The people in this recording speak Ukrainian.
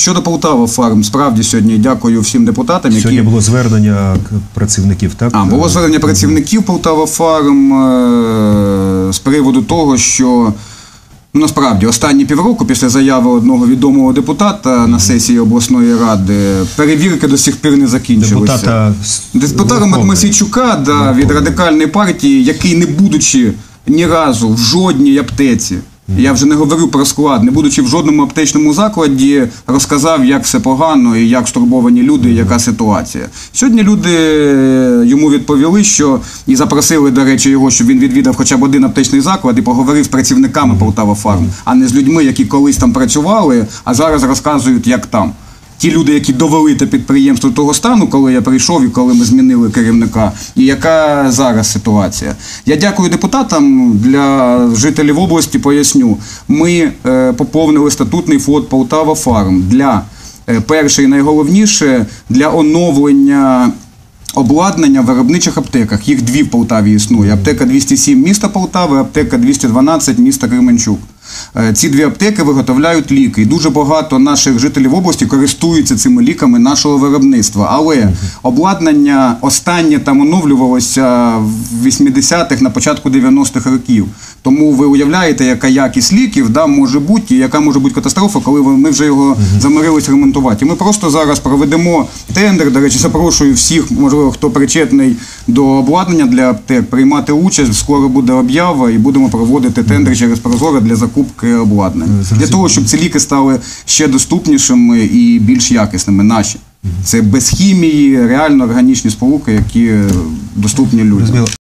Щодо Полтава Фарм, справді сьогодні дякую всім депутатам, які Сьогодні було звернення працівників, так? а, було звернення працівників Полтава Фарм е, з приводу того, що ну, насправді останні півроку, після заяви одного відомого депутата на сесії обласної ради, перевірки до сих пір не закінчилися. Депутата Депутата. Матмасійчука да, від радикальної партії, який не будучи ні разу в жодній аптеці. Я вже не говорю про склад, не будучи в жодному аптечному закладі, розказав, як все погано і як стурбовані люди, і яка ситуація. Сьогодні люди е, йому відповіли, що і запросили, до речі, його, щоб він відвідав хоча б один аптечний заклад і поговорив з працівниками Полтава Фарм, а не з людьми, які колись там працювали, а зараз розказують, як там ті люди, які довели те підприємство того стану, коли я прийшов і коли ми змінили керівника, і яка зараз ситуація. Я дякую депутатам для жителів області. Поясню, ми е, поповнили статутний фонд Полтава Фарм для е, перше і найголовніше для оновлення. Обладнання в виробничих аптеках. Їх дві в Полтаві існує. Аптека 207 міста Полтави, аптека 212 міста Кременчук. Е, Ці дві аптеки виготовляють ліки. І дуже багато наших жителів області користуються цими ліками нашого виробництва. Але обладнання останнє там оновлювалося в 80-х, на початку 90-х років. Тому ви уявляєте, яка якість ліків да, може бути, і яка може бути катастрофа, коли ми вже його замирились ремонтувати. І ми просто зараз проведемо тендер. До речі, запрошую всіх, можливо, хто причетний до обладнання для аптек, приймати участь. Скоро буде об'ява, і будемо проводити тендер через Прозоро для закупки обладнання. Для того, щоб ці ліки стали ще доступнішими і більш якісними. Наші. Це без хімії, реально органічні сполуки, які е, доступні людям.